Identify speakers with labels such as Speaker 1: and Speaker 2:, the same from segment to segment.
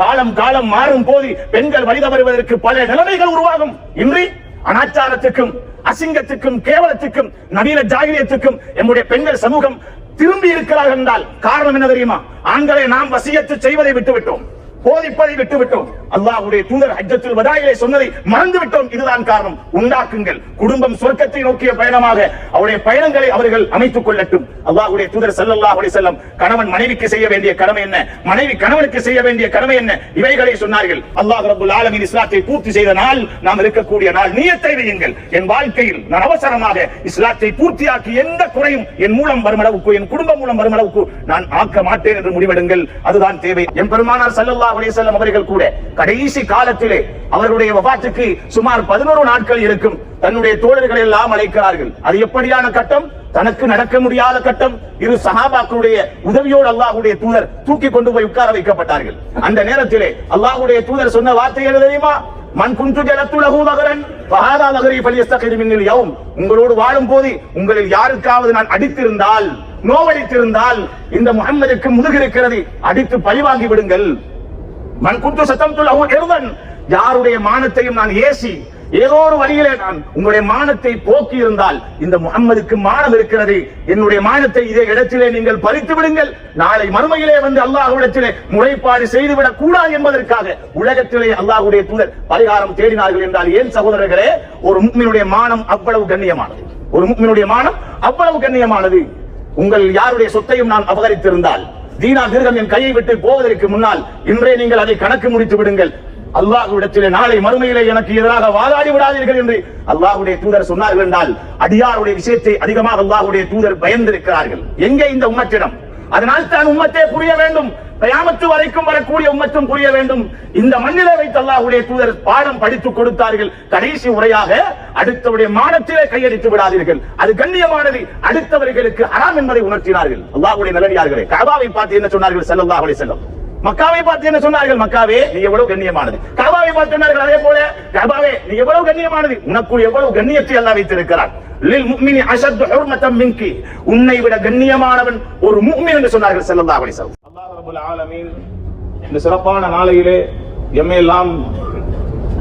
Speaker 1: காலம் காலம் மாறும் போது பெண்கள் வழி தவறுவதற்கு பல நிலைமைகள் உருவாகும். இன்றி அனாச்சாரத்துக்கும் அசிங்கத்துக்கும் கேவலத்துக்கும் நவீன ஜாகிரியத்துக்கும் எம்முடைய பெண்கள் சமூகம் திரும்பி இருக்கிறார்கள் என்றால் காரணம் என்ன தெரியுமா? ஆண்களை நாம் வசியத்து செய்வதை விட்டுவிட்டோம். போதிப்பதை விட்டுவிட்டோம். அல்லாஹ்வுடைய தூதர் ஹஜ்ஜத்துல் வதாயிலே சொன்னதை மறந்து விட்டோம் இதுதான் காரணம். உண்டாக்குங்கள். குடும்பம் சொர்க்கத்தை நோக்கிய பயணமாக அவருடைய பயணங்களை அவர்கள் அமைத்துக் கொள்ளட்டும். அல்லாஹ்வுடைய தூதர் ஸல்லல்லாஹு அலைஹி வஸல்லம் கணவன் மனைவிக்கு செய்ய வேண்டிய கடமை என்ன? மனைவி கணவனுக்கு செய்ய வேண்டிய கடமை என்ன? இவைகளை சொன்னார்கள். அல்லாஹ் ரப்பல் ஆலமீன் இஸ்லாத்தை பூர்த்தி செய்த நாள் நாம் இருக்கக்கூடிய நாள். நியத்தை வையுங்கள். என் வாழ்க்கையில் நான் அவசரமாக இஸ்லாத்தை பூர்த்தியாக்கி எந்த குறையும் என் மூலம் வரும் அளவுக்கு என் குடும்பம் மூலம் வரும் அளவுக்கு நான் ஆக்க மாட்டேன் என்று முடிவெடுங்கள். அதுதான் தேவை. என் பெருமானார் ஸல்லல்லாஹு அலைஹி வஸல்லம் அவர்கள் கூட கடைசி காலத்திலே அவர்களுடைய வபாத்துக்கு சுமார் பதினோரு நாட்கள் இருக்கும். தன்னுடைய தோழர்களை எல்லாம் அழைக்கிறார்கள். அது எப்படியான கட்டம்? தனக்கு நடக்க முடியாத கட்டம். இரு சஹாபாக்களுடைய உதவியோடு அல்லாஹுடைய தூதர் தூக்கி கொண்டு போய் உட்கார வைக்கப்பட்டார்கள். அந்த நேரத்திலே அல்லாஹுடைய தூதர் சொன்ன வார்த்தை என்ன தெரியுமா? மண் குந்து ஜலத்துலகு மகரன் நகரன் ஃபஹாதா நகரி ஃபலியஸ்தகிது மின்னல் யௌம். உங்களோடு வாழும் போது உங்களில் யாருக்காவது நான் அடித்திருந்தால் நோவடித்திருந்தால் இந்த முகம்மதுக்கு முதுகிருக்கிறது அடித்து பழிவாங்கி விடுங்கள். மன் குத்து சத்தம் துலஹு யாருடைய மானத்தையும் நான் ஏசி ஏதோ ஒரு வழியிலே நான் உங்களுடைய மானத்தை போக்கி இருந்தால் இந்த முகம்மதுக்கு மானம் இருக்கிறது. என்னுடைய மானத்தை இதே இடத்திலே நீங்கள் பறித்து விடுங்கள். நாளை மறுமையிலே வந்து அல்லாஹுடத்திலே முறைப்பாடு செய்துவிடக் கூடாது என்பதற்காக உலகத்திலே அல்லாஹுடைய தூதர் பரிகாரம் தேடினார்கள் என்றால் ஏன் சகோதரர்களே ஒரு முக்மினுடைய மானம் அவ்வளவு கண்ணியமானது. ஒரு முக்மினுடைய மானம் அவ்வளவு கண்ணியமானது. உங்கள் யாருடைய சொத்தையும் நான் அபகரித்திருந்தால் தீனா தீர்க்கம் என் கையை விட்டு போவதற்கு முன்னால் இன்றே நீங்கள் அதை கணக்கு முடித்து விடுங்கள். அல்லாஹ்விடத்திலே நாளை மறுமையிலே எனக்கு எதிராக வாதாடி விடாதீர்கள் என்று அல்லாஹுடைய தூதர் சொன்னார்கள் என்றால் அடியாருடைய விஷயத்தை அதிகமாக அல்லாஹுடைய தூதர் பயந்திருக்கிறார்கள். எங்கே இந்த உமத்திடம் அதனால் தான் உம்மத்தே புரிய வேண்டும். கயாமத்து வரைக்கும் வரக்கூடிய உம்மத்தும் புரிய வேண்டும். இந்த மண்ணிலே வைத்து அல்லாஹுடைய தூதர் பாடம் படித்துக் கொடுத்தார்கள். கடைசி உரையாக அடுத்தவருடைய மானத்திலே கையடித்து விடாதீர்கள். அது கண்ணியமானது. அடுத்தவர்களுக்கு அறாம் என்பதை உணர்த்தினார்கள். அல்லாஹுடைய நல்லடியார்களே கபாவை பார்த்து என்ன சொன்னார்கள்? ஸல்லல்லாஹு அலைஹி வஸல்லம். மக்காவை பார்த்து என்ன சொன்னார்கள் மக்காவே? நீ எவ்வளவு கண்ணியமானது. கபாவை பார்த்து சொன்னார்கள் அதே போல கபாவே நீ எவ்வளவு கண்ணியமானது? உனக்கு எவ்வளவு கண்ணியத்தை எல்லாம் வைத்திருக்கிறார் லில் முக்மினி அஷத்து ஹுர்மத்தம் மின்கி. உன்னை விட கண்ணியமானவன் ஒரு முஃமின் என்று சொன்னார்கள் ஸல்லல்லாஹு அலைஹி வஸல்லம். அல்லாஹ் ரப்பல் ஆலமீன் இந்த சிறப்பான நாளையிலே எம்மை எல்லாம்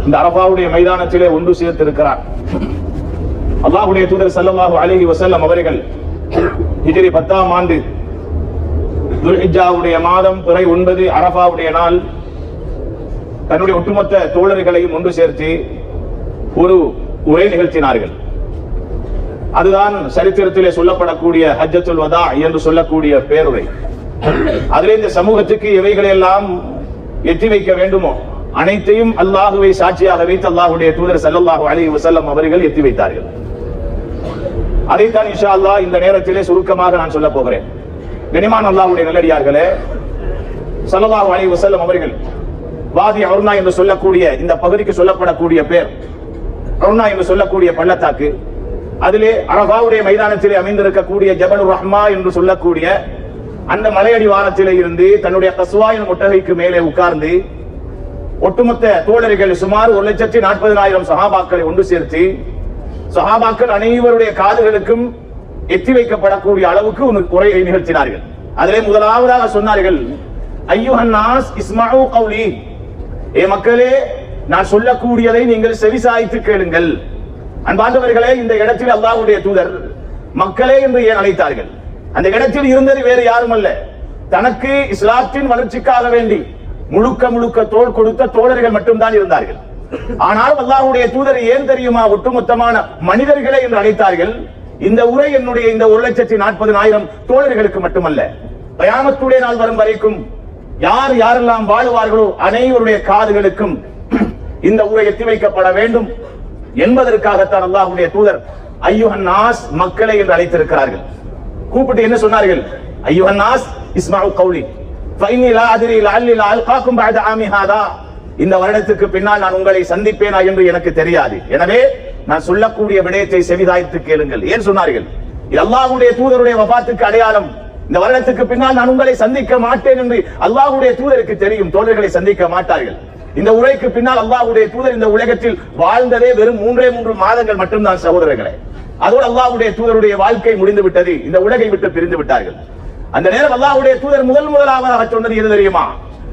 Speaker 1: இந்த அரபாவுடைய மைதானத்திலே ஒன்று சேர்த்திருக்கிறார். அல்லாஹுடைய தூதர் ஸல்லல்லாஹு அலைஹி வசல்லம் அவர்கள் பத்தாம் ஆண்டு துல்ஹிஜ்ஜாவுடைய மாதம் துறை ஒன்பது அரபாவுடைய நாள். தன்னுடைய ஒட்டுமொத்த தோழர்களையும் ஒன்று சேர்த்து ஒரு உரை நிகழ்த்தினார்கள். அதுதான் சரித்திரத்திலே சொல்லப்படக்கூடிய ஹஜ்ஜத்துல் வதா என்று சொல்லக்கூடிய பேருரை. அதிலே இந்த சமூகத்துக்கு இவைகளையெல்லாம் எல்லாம் எத்தி வைக்க வேண்டுமோ? அனைத்தையும் அல்லாஹுவை சாட்சியாக வைத்து அல்லாஹுடைய தூதர் ஸல்லல்லாஹு அலி வசல்லம் அவர்கள் எத்தி வைத்தார்கள். அதைத்தான் இஷா அல்லாஹ் இந்த நேரத்திலே சுருக்கமாக நான் சொல்ல போகிறேன். கனிமான் அல்லாவுடைய நல்லடியார்களே ஸல்லல்லாஹு அலி வசல்லம் அவர்கள் வாதி அருணா என்று சொல்லக்கூடிய இந்த பகுதிக்கு சொல்லப்படக்கூடிய பேர் அருணா என்று சொல்லக்கூடிய பள்ளத்தாக்கு அதிலே அரபாவுடைய மைதானத்திலே அமைந்திருக்கக்கூடிய ஜபல் ரஹ்மா என்று சொல்லக்கூடிய அந்த மலையடி வாரத்திலே இருந்து தன்னுடைய கசுவாயின் முட்டகைக்கு மேலே உட்கார்ந்து ஒட்டுமொத்த தோழர்கள் சுமார் ஒரு லட்சத்தி நாற்பதாயிரம் சஹாபாக்களை ஒன்று சேர்த்து சஹாபாக்கள் அனைவருடைய காதுகளுக்கும் எத்தி வைக்கப்படக்கூடிய அளவுக்கு உனக்கு குறையை நிகழ்த்தினார்கள். அதிலே முதலாவதாக சொன்னார்கள் ஐயோஹன்னாஸ் இஸ்மாவு கௌலி. ஏ மக்களே நான் சொல்லக்கூடியதை நீங்கள் செவிசாய்த்து கேளுங்கள். அன்பாண்டவர்களே இந்த இடத்தில் அல்லாஹ்வுடைய தூதர் மக்களே என்று ஏன் அழைத்தார்கள்? அந்த இடத்தில் இருந்தது வேறு யாரும் அல்ல தனக்கு இஸ்லாத்தின் வளர்ச்சிக்காக வேண்டி முழுக்க முழுக்க தோல் கொடுத்த தோழர்கள் மட்டும்தான் இருந்தார்கள். ஆனால் அல்லாஹ்வுடைய தூதர் ஏன் தெரியுமா? ஒட்டுமொத்தமான மனிதர்களே என்று அழைத்தார்கள். இந்த உரை என்னுடைய இந்த ஒரு லட்சத்தி ஆயிரம் தோழர்களுக்கு மட்டுமல்ல கயாமத்துடைய நாள் வரும் வரைக்கும் யார் யாரெல்லாம் வாழுவார்களோ அனைவருடைய காதுகளுக்கும் இந்த உரை எத்தி வைக்கப்பட வேண்டும் என்பதற்காகத்தான் அல்லாஹுடைய தூதர் ஐயுஹன்னாஸ் மக்களை என்று அழைத்திருக்கிறார்கள். கூப்பிட்டு என்ன சொன்னார்கள்? ஐயுஹன் நாஸ் இஸ்மாவு கௌலி இந்த வருடத்துக்கு பின்னால் நான் உங்களை சந்திப்பேனா என்று எனக்கு தெரியாது. எனவே நான் சொல்லக்கூடிய விடயத்தை செவிதாய்த்து கேளுங்கள். ஏன் சொன்னார்கள்? இது தூதருடைய வபாத்துக்கு அடையாளம். இந்த வருடத்துக்கு பின்னால் நான் உங்களை சந்திக்க மாட்டேன் என்று அல்லாஹ்வுடைய தூதருக்கு தெரியும். தோழர்களை சந்திக்க மாட்டார்கள். இந்த உரைக்கு பின்னால் அல்லாஹுடைய தூதர் இந்த உலகத்தில் வாழ்ந்ததே வெறும் மூன்றே மூன்று மாதங்கள் மட்டும்தான் சகோதரர்களே. அதோடு அல்லாஹுடைய தூதருடைய வாழ்க்கை முடிந்து விட்டது. இந்த உலகை விட்டு பிரிந்து விட்டார்கள். அந்த நேரம் அல்லாஹுடைய தூதர் முதல் முதலாவதாக சொன்னது எது தெரியுமா?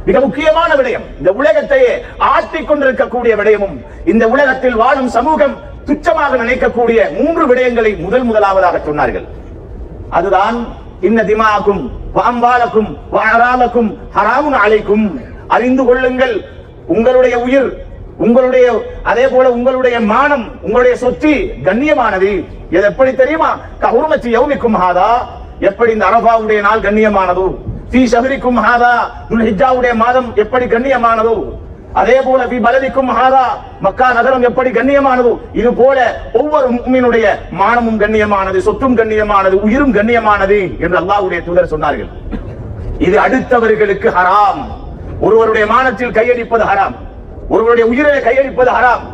Speaker 1: மிக முக்கியமான விடயம். இந்த உலகத்தையே ஆட்டிக் கொண்டிருக்கக்கூடிய விடயமும் இந்த உலகத்தில் வாழும் சமூகம் துச்சமாக நினைக்கக்கூடிய மூன்று விடயங்களை முதல் முதலாவதாக சொன்னார்கள். அதுதான் இன்ன திமாக்கும் பாம்பாலக்கும் வாராலக்கும் ஹராமுன் அலைக்கும். அறிந்து கொள்ளுங்கள் உங்களுடைய உயிர் உங்களுடைய அதே போல உங்களுடைய மானம் உங்களுடைய சொத்து கண்ணியமானது. இது எப்படி தெரியுமா? கவுர்மச்சி யௌமிக்கும் ஹாதா. எப்படி இந்த அரபாவுடைய நாள் கண்ணியமானதோ? ஃபீ ஷஹரிக்கும் ஹாதா. துல்ஹிஜ்ஜாவுடைய மாதம் எப்படி கண்ணியமானதோ? அதே போல வி பலதிக்கும் மகாதா மக்கா நகரம் எப்படி கண்ணியமானதோ இது போல ஒவ்வொரு முக்மீனுடைய மானமும் கண்ணியமானது சொத்தும் கண்ணியமானது உயிரும் கண்ணியமானது என்று அல்லாஹ்வுடைய தூதர் சொன்னார்கள். இது அடுத்தவர்களுக்கு ஹராம். ஒருவருடைய மானத்தில் கையடிப்பது ஹராம். ஒருவருடைய உயிரிலே கையடிப்பது ஹராம்.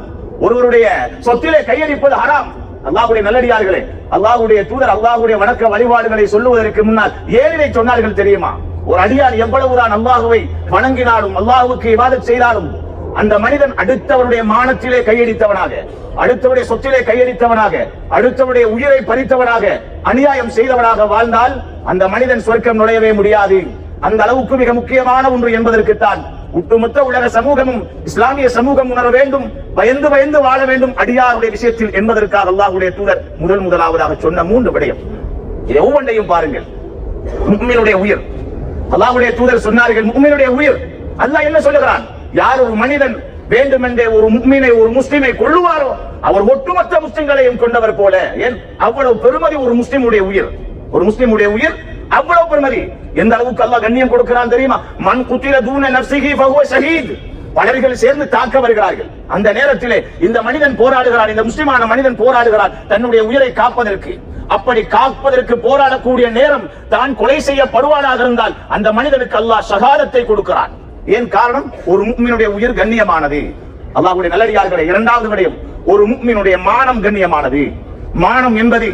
Speaker 1: ஒருவருடைய சொத்திலே கையடிப்பது ஹராம். அல்லாஹ்வுடைய நல்லடியார்களே அல்லாஹ்வுடைய தூதர் அல்லாஹ்வுடைய வணக்க வழிபாடுகளை சொல்லுவதற்கு முன்னால் ஏழிலை சொன்னார்கள் தெரியுமா? ஒரு அடியார் எவ்வளவுதான் அல்லாஹுவை வணங்கினாலும் அல்லாஹ்வுக்கு இவாதம் செய்தாலும் அந்த மனிதன் அடுத்தவருடைய மானத்திலே கையடித்தவனாக அடுத்தவருடைய சொத்திலே கையடித்தவனாக அடுத்தவருடைய உயிரை பறித்தவனாக அநியாயம் செய்தவனாக வாழ்ந்தால் அந்த மனிதன் சொர்க்கம் நுழையவே முடியாது. அந்த அளவுக்கு மிக முக்கியமான ஒன்று என்பதற்குத்தான் ஒட்டுமொத்த உலக சமூகமும் இஸ்லாமிய சமூகம் உணர வேண்டும் பயந்து பயந்து வாழ வேண்டும் அடியாருடைய விஷயத்தில் என்பதற்காக அல்லாஹுடைய தூதர் முதல் முதலாவதாக சொன்ன மூன்று விடயம். இதை ஒவ்வொன்றையும் பாருங்கள். முக்மினுடைய உயிர். அல்லாவுடைய தூதர் சொன்னார்கள் உண்மையுடைய உயிர். அல்லாஹ் என்ன சொல்லுகிறான்? யார் ஒரு மனிதன் வேண்டுமென்றே ஒரு முக்மீனை ஒரு முஸ்லிமை கொள்ளுவாரோ அவர் ஒட்டுமொத்த முஸ்லிம்களையும் கொண்டவர் போல. ஏன்? அவ்வளவு பெருமதி ஒரு முஸ்லிமுடைய உயிர். ஒரு முஸ்லிமுடைய உயிர் அவ்வளவு பெருமதி. எந்த அளவுக்கு அல்லாஹ் கண்ணியம் கொடுக்கிறான் தெரியுமா? மண் குத்திர தூன நர்சிகி பகுவ ஷஹீத். பலர்கள் சேர்ந்து தாக்க வருகிறார்கள். அந்த நேரத்திலே இந்த மனிதன் போராடுகிறான் இந்த முஸ்லிமான மனிதன் போராடுகிறான் தன்னுடைய உயிரை காப்பதற்கு. அப்படி காப்பதற்கு போராடக்கூடிய நேரம் தான் கொலை செய்யப்படுவானாக இருந்தால் அந்த மனிதனுக்கு அல்லாஹ் சகாதத்தை கொடுக்கிறான். ஏன் காரணம்? ஒரு முக்மினுடைய உயிர் கண்ணியமானது. அல்லாஹுடைய நல்லடியார்களே இரண்டாவது விடயம் ஒரு முக்மினுடைய மானம் கண்ணியமானது. மானம் என்பது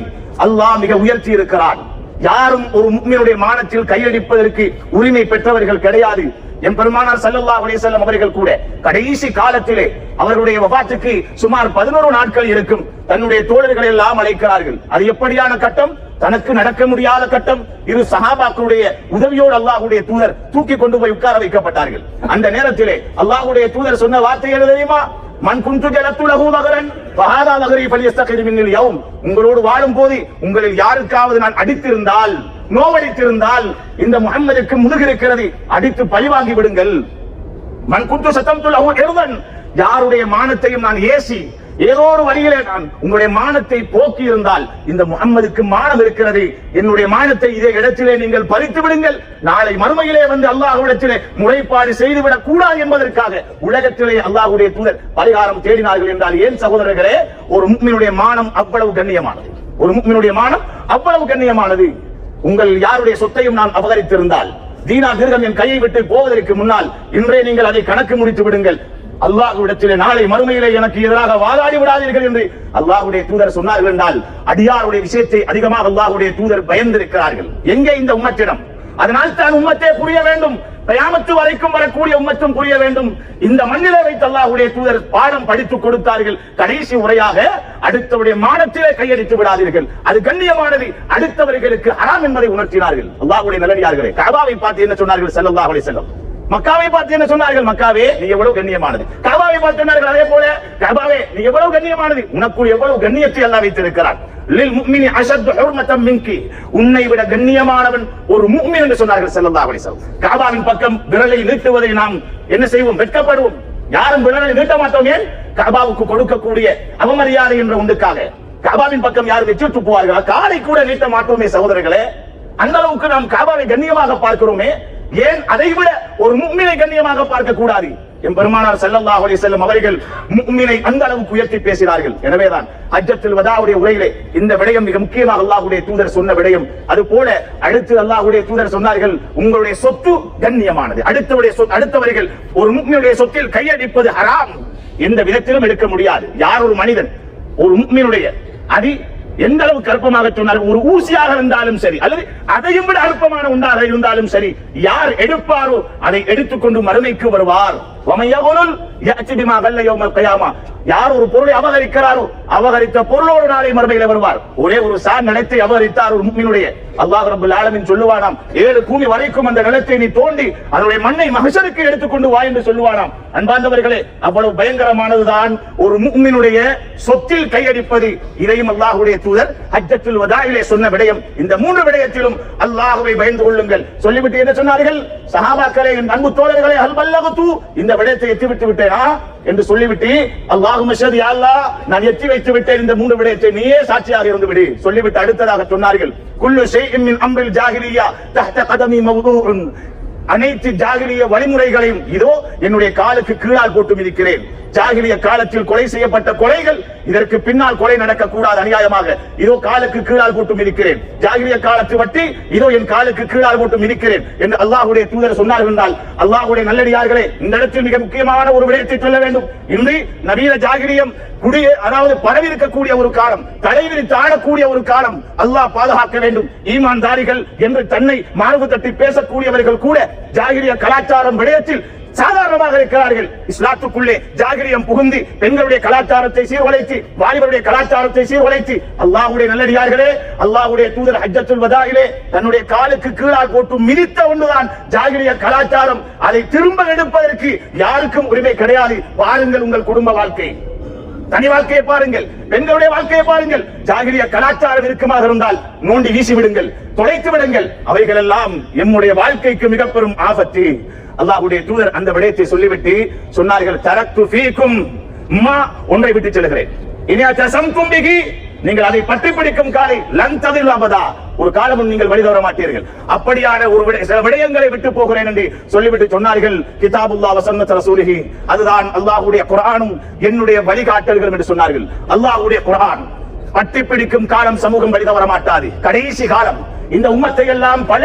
Speaker 1: அல்லாஹ் மிக உயர்த்தி இருக்கிறான். யாரும் ஒரு முக்மினுடைய மானத்தில் கையடிப்பதற்கு உரிமை பெற்றவர்கள் கிடையாது. என் பெருமானார் ஸல்லல்லாஹு அலைஹி அவர்கள் கூட கடைசி காலத்திலே அவருடைய வபாத்துக்கு சுமார் பதினோரு நாட்கள் இருக்கும். தன்னுடைய தோழர்களை எல்லாம் அழைக்கிறார்கள். அது எப்படியான கட்டம்? தனக்கு நடக்க முடியாத கட்டம். இரு சஹாபாக்களுடைய உதவியோடு அல்லாஹுடைய தூதர் தூக்கி கொண்டு போய் உட்கார வைக்கப்பட்டார்கள். அந்த நேரத்திலே அல்லாஹுடைய தூதர் சொன்ன வார்த்தை என்ன தெரியுமா? மண் குன்று ஜலத்துலகு மகரன் பகாதா நகரை நகரி ஃபலியஸ்தகிர் உங்களோடு வாழும் போது உங்களில் யாருக்காவது நான் அடித்திருந்தால் நோவடித்திருந்தால் இந்த முகம்மதுக்கு முதுகிருக்கிறது அடித்து பழிவாங்கி விடுங்கள். மண் குத்து சத்தம் எருவன் யாருடைய மானத்தையும் நான் ஏசி ஏதோ ஒரு வழியிலே நான் உங்களுடைய மானத்தை போக்கி இருந்தால் இந்த முகம்மதுக்கு மானம் இருக்கிறது. என்னுடைய மானத்தை இதே இடத்திலே நீங்கள் பறித்து விடுங்கள். நாளை மறுமையிலே வந்து அல்லாஹுடத்திலே முறைப்பாடு செய்துவிடக் கூடாது என்பதற்காக உலகத்திலே அல்லாஹுடைய தூதர் பரிகாரம் தேடினார்கள் என்றால் ஏன் சகோதரர்களே ஒரு முக்மினுடைய மானம் அவ்வளவு கண்ணியமானது? ஒரு முக்மினுடைய மானம் அவ்வளவு கண்ணியமானது. உங்கள் யாருடைய சொத்தையும் நான் அபகரித்திருந்தால் தீனா தீர்க்கம் என் கையை விட்டு போவதற்கு முன்னால் இன்றே நீங்கள் அதை கணக்கு முடித்து விடுங்கள். அல்லாஹ்விடத்திலே நாளை மறுமையிலே எனக்கு எதிராக வாதாடி விடாதீர்கள் என்று அல்லாஹுடைய தூதர் சொன்னார்கள் என்றால் அடியாருடைய விஷயத்தை அதிகமாக அல்லாஹ்வுடைய தூதர் பயந்திருக்கிறார்கள். எங்கே இந்த உமத்திடம் அதனால் தான் உம்மத்தே புரிய வேண்டும். கயாமத்து வரைக்கும் வரக்கூடிய உம்மத்தும் புரிய வேண்டும். இந்த மண்ணிலே வைத்து அல்லாஹுடைய தூதர் பாடம் படித்துக் கொடுத்தார்கள். கடைசி உரையாக அடுத்தவருடைய மானத்திலே கையடித்து விடாதீர்கள். அது கண்ணியமானது. அடுத்தவர்களுக்கு அறாம் என்பதை உணர்த்தினார்கள். அல்லாஹுடைய நல்லடியார்களே கபாவை பார்த்து என்ன சொன்னார்கள்? செல்ல செல்லம் மக்காவை பார்த்து என்ன சொன்னார்கள்? மக்காவே நீ எவ்வளவு கண்ணியமானது. கபாவை பார்த்து சொன்னார்கள் அதே போல கபாவே நீ எவ்வளவு கண்ணியமானது? உனக்கு எவ்வளவு கண்ணியத்தை எல்லாம் வைத்திருக்கிறார் லில் முஃமினி அஷத் ஹுர்மத்தம் மின்கி. உன்னை விட கண்ணியமானவன் ஒரு முஃமின் என்று சொன்னார்கள் ஸல்லல்லாஹு அலைஹி வஸல்லம். பக்கம் விரலை நீட்டுவதை நாம் என்ன செய்வோம்? வெட்கப்படுவோம். யாரும் விரலை நீட்ட மாட்டோம் ஏன்? கபாவுக்கு கொடுக்கக்கூடிய அவமரியாதை என்ற ஒன்றுக்காக. காபாவின் பக்கம் யாரும் எச்சு துப்புவார்களா காலை கூட நீட்ட மாட்டோமே சகோதரர்களே. அந்த அளவுக்கு நாம் காபாவை கண்ணியமாக பார்க்கிறோமே. ஏன்? அதை விட ஒரு முக்மினை கண்ணியமாக பார்க்க கூடாது என் பெருமானார் செல்லல்லாஹ் அலி செல்லும் அவர்கள் முக்மினை அந்த அளவுக்கு உயர்த்தி பேசினார்கள். எனவேதான் அஜத்தில் வதாவுடைய உரையிலே இந்த விடயம் மிக முக்கியமாக அல்லாஹுடைய தூதர் சொன்ன விடயம். அது போல அடுத்து அல்லாஹுடைய தூதர் சொன்னார்கள் உங்களுடைய சொத்து கண்ணியமானது. அடுத்தவருடைய சொத்து அடுத்தவர்கள் ஒரு முக்மினுடைய சொத்தில் கையடிப்பது ஹராம். எந்த விதத்திலும் எடுக்க முடியாது. யார் ஒரு மனிதன் ஒரு முக்மினுடைய அதி எந்த அளவுக்கு அற்பமாக சொன்னாலும் ஒரு ஊசியாக இருந்தாலும் சரி அல்லது அதையும் விட அற்பமான உண்டாக இருந்தாலும் சரி யார் எடுப்பாரோ அதை எடுத்துக்கொண்டு மறுமைக்கு வருவார். யார் ஒரு பொருளை அபகரிக்கிறாரோ அபகரித்த பொருளோடு நாளை மறுமையில வருவார். ஒரே ஒரு சார் நிலத்தை அபகரித்தார் ஒரு முக்மினுடைய அல்லாஹ் ரபுல் ஆலமின் சொல்லுவானாம் ஏழு பூமி வரைக்கும் அந்த நிலத்தை நீ தோண்டி அதனுடைய மண்ணை மகசருக்கு எடுத்துக்கொண்டு வா என்று சொல்லுவானாம். அன்பார்ந்தவர்களே அவ்வளவு பயங்கரமானதுதான் ஒரு முக்மினுடைய சொத்தில் கையடிப்பது இதையும் அல்லாஹுடைய தூதர் ஹஜ்ஜத்துல் வதாயிலே சொன்ன விடயம். இந்த மூன்று விடயத்திலும் அல்லாஹுவை பயந்து கொள்ளுங்கள். சொல்லிவிட்டு என்ன சொன்னார்கள்? சஹாபாக்களே என் அன்பு தோழர்களே அல் இந்த விடயத்தை எத்திவிட்டு விட்டேனா? என்று சொல்லிவிட்டு அல்லாஹு மஷது யாழ்லா நான் எத்தி வைத்து விட்டேன். இந்த மூன்று விடயத்தை நீயே சாட்சியாக இருந்து விடு. சொல்லிவிட்டு அடுத்ததாக சொன்னார்கள். குல்லு ஷைஇன் மின் அம்ரில் ஜாஹிலியா தஹ்த கதமி மவ்தூஉன் அனைத்து ஜாகிரிய வழிமுறைகளையும் இதோ என்னுடைய காலுக்கு கீழால் போட்டு மிதிக்கிறேன். ஜாகிலிய காலத்தில் கொலை செய்யப்பட்ட கொலைகள் இதற்கு பின்னால் கொலை நடக்க கூடாது அநியாயமாக. இதோ காலுக்கு கீழால் போட்டு மிதிக்கிறேன். ஜாகிலிய காலத்து வட்டி இதோ என் காலுக்கு கீழால் போட்டு மிதிக்கிறேன் என்று அல்லாஹுடைய தூதர் சொன்னார்கள் என்றால் அல்லாஹுடைய நல்லடியார்களே இந்த இடத்தில் மிக முக்கியமான ஒரு விடயத்தை சொல்ல வேண்டும். இன்று நவீன ஜாகிரியம் குடிய அதாவது பரவி இருக்கக்கூடிய ஒரு காலம் தலைவிரித்து ஆடக்கூடிய ஒரு காலம் அல்லாஹ் பாதுகாக்க வேண்டும். ஈமான்தாரிகள் என்று தன்னை மார்பு தட்டி பேசக்கூடியவர்கள் கூட ஜாகிரிய கலாச்சாரம் விடயத்தில் சாதாரணமாக இருக்கிறார்கள். இஸ்லாத்துக்குள்ளே ஜாகிரியம் புகுந்து பெண்களுடைய கலாச்சாரத்தை சீர்குலைத்து வாலிபருடைய கலாச்சாரத்தை சீர்குலைத்து அல்லாஹ்வுடைய நல்லடியார்களே அல்லாஹ்வுடைய தூதர் ஹஜ்ஜத்துல் வதாயிலே தன்னுடைய காலுக்கு கீழால் போட்டு மிதித்த ஒன்றுதான் ஜாகிரிய கலாச்சாரம். அதை திரும்ப எடுப்பதற்கு யாருக்கும் உரிமை கிடையாது. பாருங்கள் உங்கள் குடும்ப வாழ்க்கை. தனி வாழ்க்கையை பாருங்கள். பெண்களுடைய வாழ்க்கையை பாருங்கள். ஜாகிரிய கலாச்சாரம் இருக்குமாக இருந்தால் நோண்டி வீசி விடுங்கள். தொலைத்து விடுங்கள். அவைகள் எல்லாம் எம்முடைய வாழ்க்கைக்கு மிக பெரும் ஆபத்து. அல்லாஹுடைய தூதர் அந்த விடயத்தை சொல்லிவிட்டு சொன்னார்கள் தரத்து ஃபீக்கும் மா ஒன்றை விட்டு செல்கிறேன் இனி தசம் கும்பிகி நீங்கள் அதை பற்றி பிடிக்கும் காலை லன் ததில் அபதா ஒரு காலமும் நீங்கள் வழி தவற மாட்டீர்கள். அப்படியான ஒரு சில விடயங்களை விட்டு போகிறேன் என்று சொல்லிவிட்டு சொன்னார்கள் கிதாபுல்லா வசந்த ரசூலிஹி. அதுதான் அல்லாஹுடைய குரானும் என்னுடைய வழிகாட்டல்கள் என்று சொன்னார்கள். அல்லாஹுடைய குரான் பட்டி பிடிக்கும் காலம் சமூகம் வழி தவற மாட்டாது. கடைசி காலம் இந்த உம்மத்தை எல்லாம் பல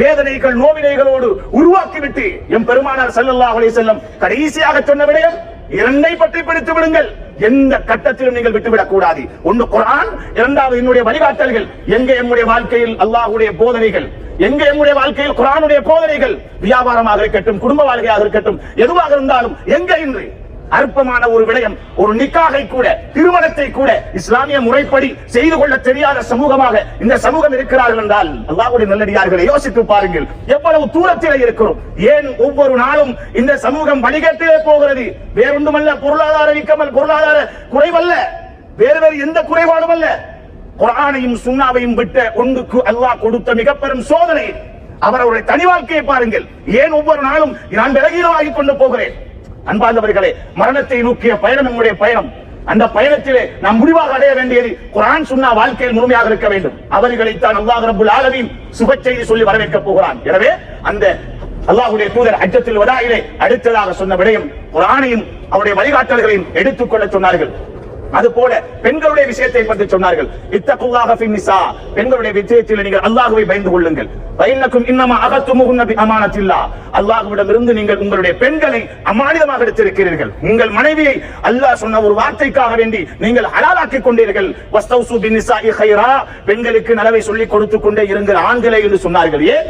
Speaker 1: வேதனைகள் நோவினைகளோடு உருவாக்கிவிட்டு எம் பெருமானார் ஸல்லல்லாஹு செல்லும் கடைசியாக சொன்ன விடயம் இரண்டை பற்றி பிடித்து விடுங்கள். எந்த கட்டத்திலும் நீங்கள் விட்டுவிடக் கூடாது. ஒன்று குரான் இரண்டாவது என்னுடைய வழிகாட்டல்கள். எங்க எம்முடைய வாழ்க்கையில் அல்லாஹுடைய போதனைகள்? எங்க எம்முடைய வாழ்க்கையில் குரானுடைய போதனைகள்? வியாபாரமாக இருக்கட்டும் குடும்ப வாழ்க்கையாக இருக்கட்டும் எதுவாக இருந்தாலும் எங்க இன்று? அற்பமான ஒரு விடயம். ஒரு நிக்காகை கூட திருமணத்தை கூட இஸ்லாமிய முறைப்படி செய்து கொள்ள தெரியாத சமூகமாக இந்த சமூகம் இருக்கிறார்கள் என்றால் அல்லாவுடைய நல்லடியார்களை யோசித்து பாருங்கள். எவ்வளவு தூரத்தில் இருக்கிறோம். ஏன் ஒவ்வொரு நாளும் இந்த சமூகம் வழிகட்டிலே போகிறது? வேறொன்றுமல்ல பொருளாதார வீக்கமல் பொருளாதார குறைவல்ல. வேறு வேறு எந்த குறைபாடும் அல்ல குரானையும் சுண்ணாவையும் விட்ட ஒன்றுக்கு அல்லாஹ் கொடுத்த மிக பெரும் சோதனை. அவர் அவருடைய தனி வாழ்க்கையை பாருங்கள். ஏன் ஒவ்வொரு நாளும் நான் விலகீனமாகி கொண்டு போகிறேன்? அன்பார்ந்தவர்களே மரணத்தை நோக்கிய பயணம் நம்முடைய பயணம். அந்த பயணத்திலே நாம் முடிவாக அடைய வேண்டியது குரான் சுன்னா வாழ்க்கையில் முழுமையாக இருக்க வேண்டும். அவர்களைத்தான் அல்லாஹ் ரபுல் ஆலமீன் சுப செய்தி சொல்லி வரவேற்க போகிறான். எனவே அந்த அல்லாஹுடைய தூதர் அஜத்தில் வதாயிலே அடுத்ததாக சொன்ன விடயம் குரானையும் அவருடைய வழிகாட்டல்களையும் எடுத்துக்கொள்ள சொன்னார்கள். அது போல பெண்களுடைய விஷயத்தை பற்றி சொன்னார்கள். இத்தகுல்லாக பின்னிசா பெண்களுடைய விஷயத்தில் நீங்கள் அல்லாஹுவை பயந்து கொள்ளுங்கள். பைன்னக்கும் இன்னமா அகத்துமுகுன்ன பி அமானத்தில்லா. அல்லாஹுவிடம் இருந்து நீங்கள் உங்களுடைய பெண்களை அமானிதமாக எடுத்திருக்கிறீர்கள். உங்கள் மனைவியை அல்லாஹ் சொன்ன ஒரு வார்த்தைக்காக வேண்டி நீங்கள் ஹலாலாக்கிக் கொண்டீர்கள். வஸ்தௌசு பின்னிசா இஹைரா பெண்களுக்கு நலவை சொல்லிக் கொடுத்து கொண்டே இருங்கள் ஆண்களை என்று சொன்னார்கள். ஏன்?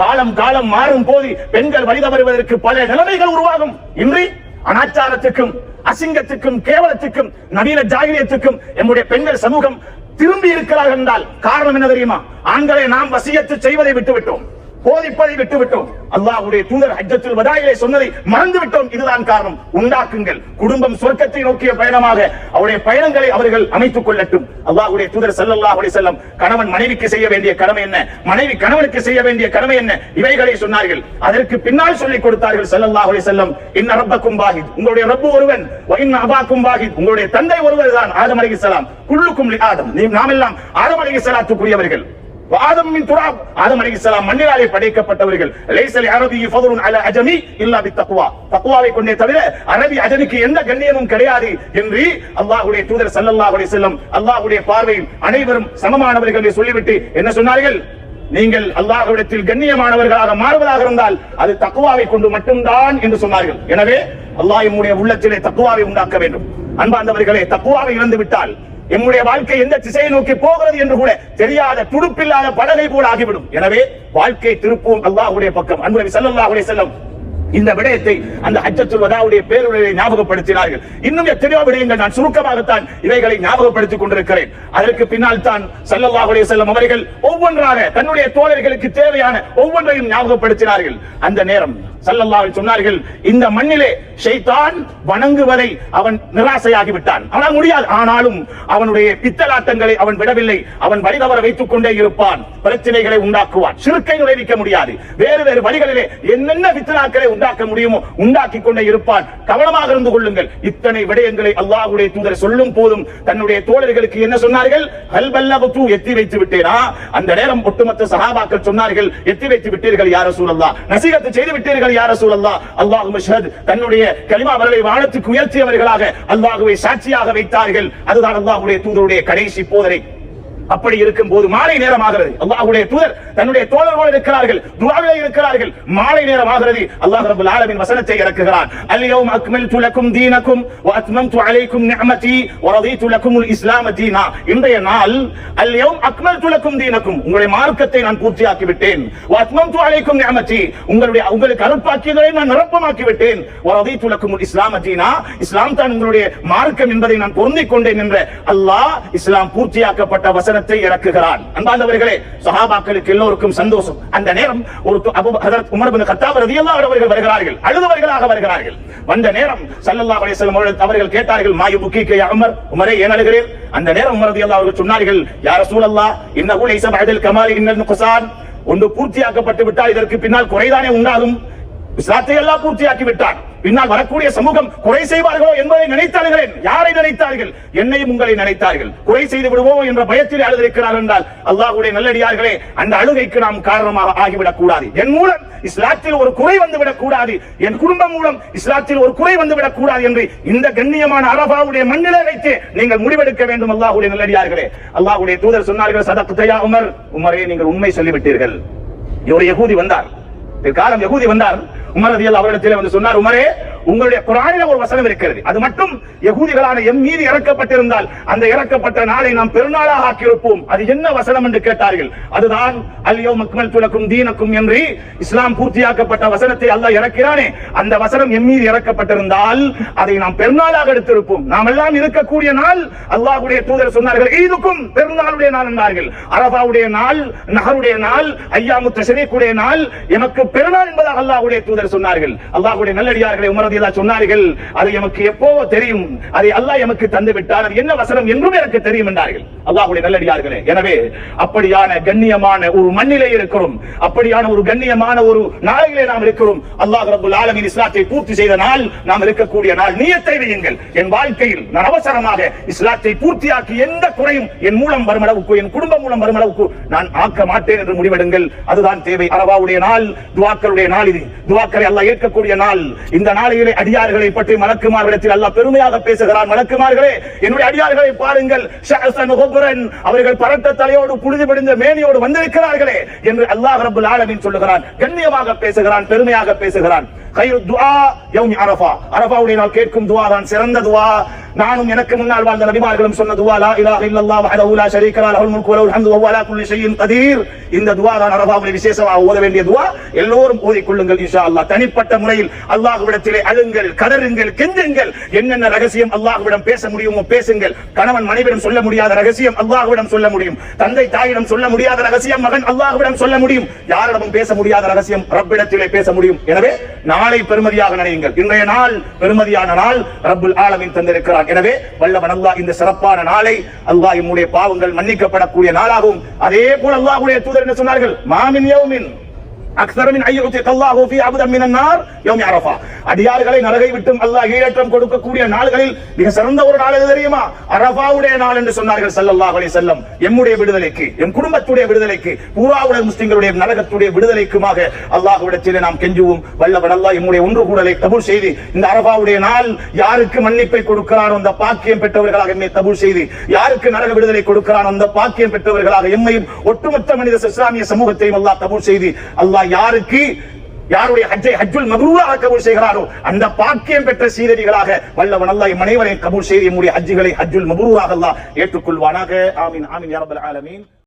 Speaker 1: காலம் காலம் மாறும் போது பெண்கள் வழி தவறுவதற்கு பல நிலைமைகள் உருவாகும். இன்றி அனாச்சாரத்துக்கும் அசிங்கத்துக்கும் கேவலத்துக்கும் நவீன ஜாகிரியத்துக்கும் எம்முடைய பெண்கள் சமூகம் திரும்பி இருக்கிறார்கள் என்றால் காரணம் என்ன தெரியுமா? ஆண்களை நாம் வசியத்து செய்வதை விட்டுவிட்டோம். போதிப்பதை விட்டுவிட்டோம். அல்லாஹ்வுடைய தூதர் ஹஜ்ஜத்துல் வதாயிலே சொன்னதை மறந்து விட்டோம் இதுதான் காரணம். உண்டாக்குங்கள். குடும்பம் சொர்க்கத்தை நோக்கிய பயணமாக அவருடைய பயணங்களை அவர்கள் அமைத்துக் கொள்ளட்டும். அல்லாஹ்வுடைய தூதர் ஸல்லல்லாஹு அலைஹி வஸல்லம் கணவன் மனைவிக்கு செய்ய வேண்டிய கடமை என்ன? மனைவி கணவனுக்கு செய்ய வேண்டிய கடமை என்ன? இவைகளை சொன்னார்கள். அதற்கு பின்னால் சொல்லிக் கொடுத்தார்கள் ஸல்லல்லாஹு அலைஹி வஸல்லம் இன்ன ரப்பக்கும் வாஹித். உங்களுடைய ரப்பு ஒருவன். வ இன்ன அபாக்கும் வாஹித். உங்களுடைய தந்தை ஒருவர் தான் ஆதம் அலைஹிஸ்ஸலாம் குல்லுக்கும் லி ஆதம். நீ நாமெல்லாம் ஆதம் அலைஹிஸ்ஸலாத்துக்குரியவர்கள் வாதம் மின் துராப் ஆதம் அலைஹிஸ்ஸலாம் மண்ணினாலே படைக்கப்பட்டவர்கள். லைஸ அரபி ஃபதுலுன் அல அஜமி இல்லா பித்தக்வா. தக்வாவை கொண்டே தவிர அரபி அஜமிக்கு எந்த கண்ணியமும் கிடையாது என்று அல்லாஹ்வுடைய தூதர் ஸல்லல்லாஹு அலைஹி வஸல்லம் அல்லாஹ்வுடைய பார்வையில் அனைவரும் சமமானவர்கள் என்று சொல்லிவிட்டு என்ன சொன்னார்கள்? நீங்கள் அல்லாஹ்விடத்தில் கண்ணியமானவர்களாக மாறுவதாக இருந்தால் அது தக்குவாவை கொண்டு மட்டும்தான் என்று சொன்னார்கள். எனவே அல்லாஹ் நம்முடைய உள்ளத்திலே தக்குவாவை உண்டாக்க வேண்டும். அன்பார்ந்தவர்களே தக்குவாவை இழந்து விட்டால் எம்முடைய வாழ்க்கை எந்த திசையை நோக்கி போகிறது என்று கூட தெரியாத துடுப்பில்லாத படகை போல ஆகிவிடும். எனவே வாழ்க்கை திருப்பும் அல்லாஹுடைய பக்கம். அன்பு செல்லல்லாஹுடைய செல்லம் இந்த விடயத்தை அந்த ஹஜ்ஜத்துல் வதாவுடைய பேருரையை ஞாபகப்படுத்தினார்கள். இன்னும் எத்தனையோ விடயங்கள் நான் சுருக்கமாகத்தான் இவைகளை ஞாபகப்படுத்திக் கொண்டிருக்கிறேன். அதற்கு பின்னால் தான் சல்லல்லாஹுடைய செல்லும் அவர்கள் ஒவ்வொன்றாக தன்னுடைய தோழர்களுக்கு தேவையான ஒவ்வொன்றையும் ஞாபகப்படுத்தினார்கள். அந்த நேரம் சல்லல்லாவில் சொன்னார்கள் இந்த மண்ணிலே ஷைத்தான் வணங்குவதை அவன் நிராசையாகி விட்டான் அவனால் முடியாது ஆனாலும் அவனுடைய பித்தலாட்டங்களை அவன் விடவில்லை. அவன் வழிதவர வைத்துக் கொண்டே இருப்பான் பிரச்சனைகளை உண்டாக்குவான். சிறுக்கை நுழைவிக்க முடியாது. வேறு வேறு வழிகளிலே என்னென்ன பித்தலாக்களை உண்டாக்க முடியுமோ உண்டாக்கி கொண்டே இருப்பான். கவனமாக இருந்து கொள்ளுங்கள். இத்தனை விடயங்களை அல்லாஹுடைய தூதர் சொல்லும் போதும் தன்னுடைய தோழர்களுக்கு என்ன சொன்னார்கள்? ஹல் எத்தி வைத்து விட்டேனா? அந்த நேரம் ஒட்டுமொத்த சஹாபாக்கள் சொன்னார்கள் எத்தி வைத்து விட்டீர்கள் யார சூழல்லா நசீகத்து செய்து விட்டீர்கள் யார சூழல்லா அல்லாஹு மஷஹத் தன்னுடைய கலிமா அவர்களை வானத்துக்கு உயர்த்தியவர்களாக அல்லாஹுவை சாட்சியாக வைத்தார்கள். அதுதான் அல்லாஹுடைய தூதருடைய கடைசி போதனை. அப்படி இருக்கும் போது மாலை நேரம் ஆகிறது அல்லாஹுடைய தூதர் தன்னுடைய தோழர்கள் இருக்கிறார்கள் துஆவிலே இருக்கிறார்கள். மாலை நேரம் ஆகிறது அல்லாஹ் ரபுல் ஆலமின் வசனத்தை இறக்குகிறான் அல்யௌம் அக்மல் துலக்கும் தீனக்கும் அத்மம் அத்மம்து நியமதி நிஅமதி துலக்கும் இஸ்லாம தீனா. இன்றைய நாள் அல்யௌம் அக்மல் துலக்கும் தீனக்கும் உங்களுடைய மார்க்கத்தை நான் பூர்த்தியாக்கி விட்டேன் அத்மம் அத்மம்து நியமதி உங்களுடைய உங்களுக்கு அருப்பாக்கியதை நான் நிரப்பமாக்கி விட்டேன் வ துலக்கும் இஸ்லாம தீனா இஸ்லாம் தான் உங்களுடைய மார்க்கம் என்பதை நான் பொருந்திக் கொண்டேன் என்ற அல்லாஹ் இஸ்லாம் பூர்த்தியாக்கப்பட்ட வசனத்தை இறக்குகிறான் அன்பாந்தவர்களே சஹாபாக்களுக்கு எல்லோருக்கும் சந்தோஷம். அந்த நேரம் ஒரு து- அபூ உமர் பின் கத்தாப் ரலியல்லாஹு அவர்கள் வருகிறார்கள். அழுதவர்களாக வருகிறார்கள். வந்த நேரம் ஸல்லல்லாஹு அலைஹி வஸல்லம் அவர்கள் கேட்டார்கள் மாயு புக்கிக்க யா உமர்? உமரே ஏன் அழுகிறீர்? அந்த நேரம் உமர் ரலியல்லாஹு அவர்கள் சொன்னார்கள் யா ரசூலல்லாஹ் இன்னஹு லைஸ பஅதல் கமாலி இன்னல் குசான் ஒன்று பூர்த்தியாக்கப்பட்டு விட்டால் இதற்கு பின்னால் குறைதானே உண்டாகும். இஸ்லாத்தை எல்லாம் பூர்த்தியாக்கி விட்டார் பின்னால் வரக்கூடிய சமூகம் குறை செய்வார்களோ என்பதை நினைத்தார்கள் யாரை நினைத்தார்கள். என்னையும் உங்களை நினைத்தார்கள். குறை செய்து விடுவோம் என்ற பயத்தில் அழுதிருக்கிறார்கள் என்றால் அல்லாஹுடைய நல்லடியார்களே அந்த அழுகைக்கு நாம் காரணமாக ஆகிவிடக் கூடாது என் மூலம் இஸ்லாத்தில் ஒரு குறை வந்துவிடக் கூடாது என் குடும்பம் மூலம் இஸ்லாத்தில் ஒரு குறை வந்துவிடக் கூடாது என்று இந்த கண்ணியமான அரபாவுடைய மண்ணிலே வைத்து நீங்கள் முடிவெடுக்க வேண்டும் அல்லாஹுடைய நல்லடியார்களே. அல்லாஹுடைய தூதர் சொன்னார்கள் சதக்தயா உமர். உமரே நீங்கள் உண்மை சொல்லிவிட்டீர்கள். இவர் யகூதி வந்தார். காலம் யகூதி வந்தார். உமர் ரதியல்லாஹு அவரிடத்தில் வந்து சொன்னார் உமரே உங்களுடைய குரானில ஒரு வசனம் இருக்கிறது. அது மட்டும் யகூதிகளான எம் மீது இறக்கப்பட்டிருந்தால் அந்த இறக்கப்பட்ட நாளை நாம் பெருநாளாக ஆக்கியிருப்போம். அது என்ன வசனம் என்று கேட்டார்கள். அதுதான் அல்லியோ மக்மல் துலக்கும் தீனக்கும் என்று இஸ்லாம் பூர்த்தியாக்கப்பட்ட வசனத்தை அல்லாஹ் இறக்கிறானே. அந்த வசனம் எம் மீது இறக்கப்பட்டிருந்தால் அதை நாம் பெருநாளாக எடுத்திருப்போம். நாம் எல்லாம் இருக்கக்கூடிய நாள் அல்லாஹுடைய தூதர் சொன்னார்கள் ஈதுக்கும் பெருநாளுடைய நாள் என்றார்கள். அரபாவுடைய நாள் நகருடைய நாள் ஐயாமு தஷரீக்குடைய நாள் எனக்கு பெருநாள் என்பதாக அல்லாஹுடைய தூதர் சொன்னார்கள். அல்லாஹுடைய நல்லடியார்களை உமரதியல்லா சொன்னார்கள் அது எமக்கு எப்போ தெரியும்? அதை அல்லாஹ் எமக்கு தந்து விட்டார் அது என்ன வசனம் என்றும் எனக்கு தெரியும் என்றார்கள். அல்லாஹுடைய நல்லடியார்களே எனவே அப்படியான கண்ணியமான ஒரு மண்ணிலே இருக்கிறோம். அப்படியான ஒரு கண்ணியமான ஒரு நாளிலே நாம் இருக்கிறோம். அல்லாஹ் ரபுல் ஆலமின் இஸ்லாத்தை பூர்த்தி செய்த நாள் நாம் இருக்கக்கூடிய நாள். நீயத்தை வையுங்கள் என் வாழ்க்கையில் நான் அவசரமாக இஸ்லாத்தை பூர்த்தியாக்கி எந்த குறையும் என் மூலம் வரும் அளவுக்கு என் குடும்பம் மூலம் வரும் அளவுக்கு நான் ஆக்க மாட்டேன் என்று முடிவெடுங்கள். அதுதான் தேவை. அரபாவுடைய நாள் துவாக்களுடைய நாள் இது. துவா துவாக்களை அல்லாஹ் ஏற்கக்கூடிய நாள். இந்த நாளையிலே அடியார்களை பற்றி மலக்குமார்களிடத்தில் அல்லாஹ் பெருமையாக பேசுகிறான். மலக்குமார்களே என்னுடைய அடியார்களை பாருங்கள். அவர்கள் பரட்ட தலையோடு புழுதி படிந்த மேனியோடு வந்திருக்கிறார்களே என்று அல்லாஹ் ரபுல் ஆலமின் சொல்லுகிறான். கண்ணியமாக பேசுகிறான் பெருமையாக பேசுகிறான். கயிறு துவா யௌமி அரஃபா அரஃபாவுடைய நாள் கேட்கும் துவா தான் சிறந்த துவா நானும் எனக்கு முன்னால் வாழ்ந்த நபிமார்களும் சொன்ன துவா லா இலாஹ இல்லல்லாஹ் வஹதஹு லா ஷரீக லஹு அல் முல்கு வலஹு ஹம்து வஹுவ அலா குல்லி ஷைஇன் கதீர் இந்த துவா தான் அரஃபாவுடைய விசேஷமாக ஓத வேண்டிய துவா எல்லோரும் ஓதிக்கொள்ளுங்கள் இன்ஷா அல்லாஹ் தனிப்பட்ட முறையில் அல்லாஹ்விடத்திலே அழுங்கள் கதறுங்கள் கெஞ்சுங்கள். என்னென்ன ரகசியம் அல்லாஹ்விடம் பேச முடியுமோ பேசுங்கள். கணவன் மனைவிடம் சொல்ல முடியாத ரகசியம் அல்லாஹ்விடம் சொல்ல முடியும். தந்தை தாயிடம் சொல்ல முடியாத ரகசியம் மகன் அல்லாஹ்விடம் சொல்ல முடியும். யாரிடமும் பேச முடியாத ரகசியம் ரப்பிடத்திலே பேச முடியும். எனவே நாளை பெருமதியாக நினையுங்கள். இன்றைய நாள் பெருமதியான நாள் ரப்புல் ஆலமின் தந்திருக்கிறார். எனவே வல்லவன் அல்லாஹ் இந்த சிறப்பான நாளை அல்லாஹ் என்னுடைய பாவங்கள் மன்னிக்கப்படக்கூடிய நாளாகும் அதே போல அல்லாஹுடைய தூதர் என்ன சொன்னார்கள்? மாமின் யோமின். அக்ஸர மின் அல்லாஹு ஃபீ மினன் நார் யௌமி அரஃபா அடியார்களை நரகை விட்டும் அல்லாஹ் ஈழற்றம் கொடுக்கக்கூடிய நாள்களில் மிக சிறந்த ஒரு நாள் எது தெரியுமா அரஃபாவுடைய நாள் என்று சொன்னார்கள் ஸல்லல்லாஹு அலைஹி வஸல்லம் எம்முடைய விடுதலைக்கு எம் குடும்பத்துடைய விடுதலைக்கு பூராவுடைய முஸ்லிம்களுடைய நரகத்துடைய விடுதலைக்குமாக அல்லாஹ்விடத்திலே நாம் கெஞ்சுவோம் வல்லவன் அல்லாஹ் எம்முடைய ஒன்று கூடலை கபூல் செய்து இந்த அரஃபாவுடைய நாள் யாருக்கு மன்னிப்பை கொடுக்கிறானோ அந்த பாக்கியம் பெற்றவர்களாக எம்மை கபூல் செய்து யாருக்கு நரக விடுதலை கொடுக்கிறானோ அந்த பாக்கியம் பெற்றவர்களாக எம்மையும் ஒட்டுமொத்த மனித இஸ்லாமிய சமூகத்தையும் அல்லாஹ் கபூல் செய்து அல்லாஹ் யாருக்கு? யாருடைய ஹஜ்ஜை ஹஜ்ஜுல் மக்ரூராக கபூல் செய்கிறாரோ அந்த பாக்கியம் பெற்ற சீதடிகளாக வல்லவன் அல்லாஹ் எம் அனைவரையும் கபூல் செய்து நம்முடைய ஹஜ்ஜுகளை ஹஜ்ஜுல் மக்ரூராக அல்லாஹ் ஏற்றுக்கொள்வானாக. ஆமீன் ஆமீன் யா ரப்பல் ஆலமீன்.